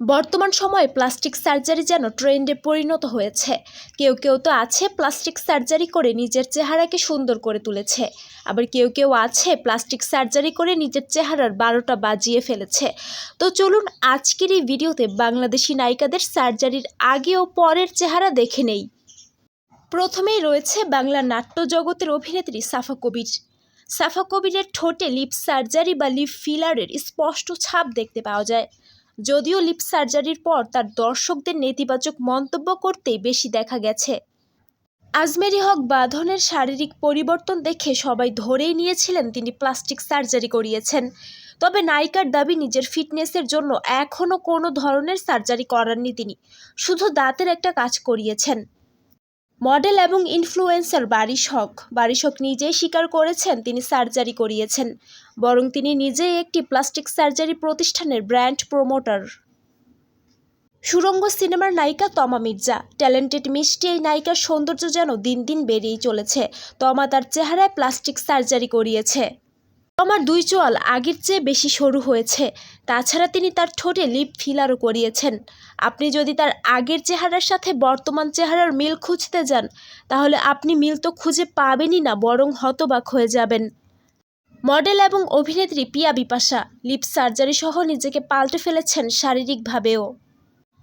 বর্তমান সময়ে plastic surgery যেন ট্রেন্ডে পরিণত হয়েছে। কেউ কেউ তো আছে প্লাস্টিক সার্জারি করে নিজের চেহারাকে সুন্দর করে তুলেছে। আবার কেউ কেউ আছে প্লাস্টিক সার্জারি করে নিজের চেহারার বারোটা বাজিয়ে ফেলেছে। তো চলুন আজকের এই ভিডিওতে বাংলাদেশি নায়িকাদের সার্জারির আগে ও পরের চেহারা দেখে নেই। প্রথমেই রয়েছে বাংলা নাট্য জগতের অভিনেত্রী সাফা কবির। সাফা কবিরের ঠোঁটে লিপ সার্জারি বা লিপ ফিলারের স্পষ্ট ছাপ দেখতে পাওয়া যায়। যদিও লিপ সার্জারির পর তার দর্শকদের নেতিবাচক মন্তব্য করতেই বেশি দেখা গেছে। আজমেরি হক বাঁধনের শারীরিক পরিবর্তন দেখে সবাই ধরেই নিয়েছিলেন তিনি প্লাস্টিক সার্জারি করিয়েছেন। তবে নায়িকার দাবি নিজের ফিটনেসের জন্য এখনও কোনো ধরনের সার্জারি করাননি তিনি। শুধু দাঁতের একটা কাজ করিয়েছেন। মডেল এবং ইনফ্লুয়েন্সার বারিশ হক বারিশ হক নিজেই স্বীকার করেছেন, তিনি সার্জারি করিয়েছেন। বরং তিনি নিজেই একটি প্লাস্টিক সার্জারি প্রতিষ্ঠানের ব্র্যান্ড প্রমোটার। সুরঙ্গ সিনেমার নায়িকা তমা মির্জা। ট্যালেন্টেড মিষ্টি এই নায়িকার সৌন্দর্য যেন দিন দিন বেড়েই চলেছে। তমা তার চেহারায় প্লাস্টিক সার্জারি করিয়েছে। তমার দুই চোয়াল আগের চেয়ে বেশি সরু হয়েছে। তাছাড়া তিনি তার ঠোঁটে লিপ ফিলারও করিয়েছেন। আপনি যদি তার আগের চেহারার সাথে বর্তমান চেহারার মিল খুঁজতে যান, তাহলে আপনি মিল তো খুঁজে পাবেনই না, বরং হতবাক হয়ে যাবেন। মডেল এবং অভিনেত্রী পিয়া বিপাশা লিপ সার্জারি সহ নিজেকে পাল্টে ফেলেছেন শারীরিকভাবেও।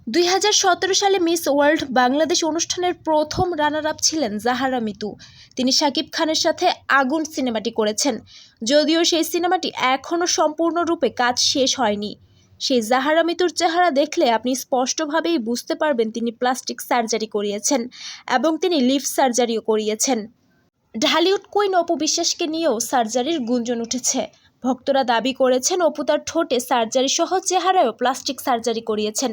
দুই হাজার সতেরো সালে মিস ওয়ার্ল্ড বাংলাদেশ অনুষ্ঠানের প্রথম রানার আপ ছিলেন জাহারা মিতু। তিনি শাকিব খানের সাথে আগুন সিনেমাটি করেছেন। যদিও সেই সিনেমাটি এখনও সম্পূর্ণরূপে কাজ শেষ হয়নি। সেই জাহারা মিতুর চেহারা দেখলে আপনি স্পষ্টভাবেই বুঝতে পারবেন তিনি প্লাস্টিক সার্জারি করিয়েছেন এবং তিনি লিপ সার্জারিও করিয়েছেন। ঢালিউড কুইন অপু বিশ্বাসকে নিয়েও সার্জারির গুঞ্জন উঠেছে। ভক্তরা দাবি করেছেন অপু তার ঠোঁটে সার্জারি সহ চেহারায়ও প্লাস্টিক সার্জারি করিয়েছেন।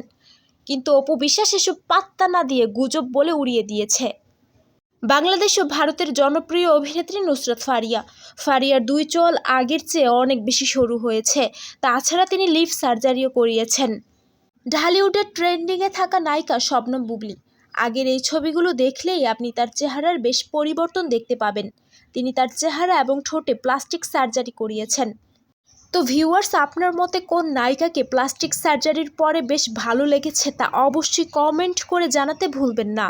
কিন্তু অপু বিশ্বাস এসব পাত্তা না দিয়ে গুজব বলে উড়িয়ে দিয়েছে। বাংলাদেশ ও ভারতের জনপ্রিয় অভিনেত্রী নুসরাত ফারিয়া। ফারিয়ার দুই চল আগের চেয়ে অনেক বেশি সরু হয়েছে। তাছাড়া তিনি লিপ সার্জারিও করিয়েছেন। ঢালিউডের ট্রেন্ডিংয়ে থাকা নায়িকা শবনম বুবলি। আগের এই ছবিগুলো দেখলেই আপনি তার চেহারার বেশ পরিবর্তন দেখতে পাবেন। তিনি তার চেহারা এবং ঠোঁটে প্লাস্টিক সার্জারি করিয়েছেন। তো ভিউয়ার্স আপনার মতে কোন নায়িকাকে প্লাস্টিক সার্জারির পরে বেশ ভালো লেগেছে তা অবশ্যই কমেন্ট করে জানাতে ভুলবেন না।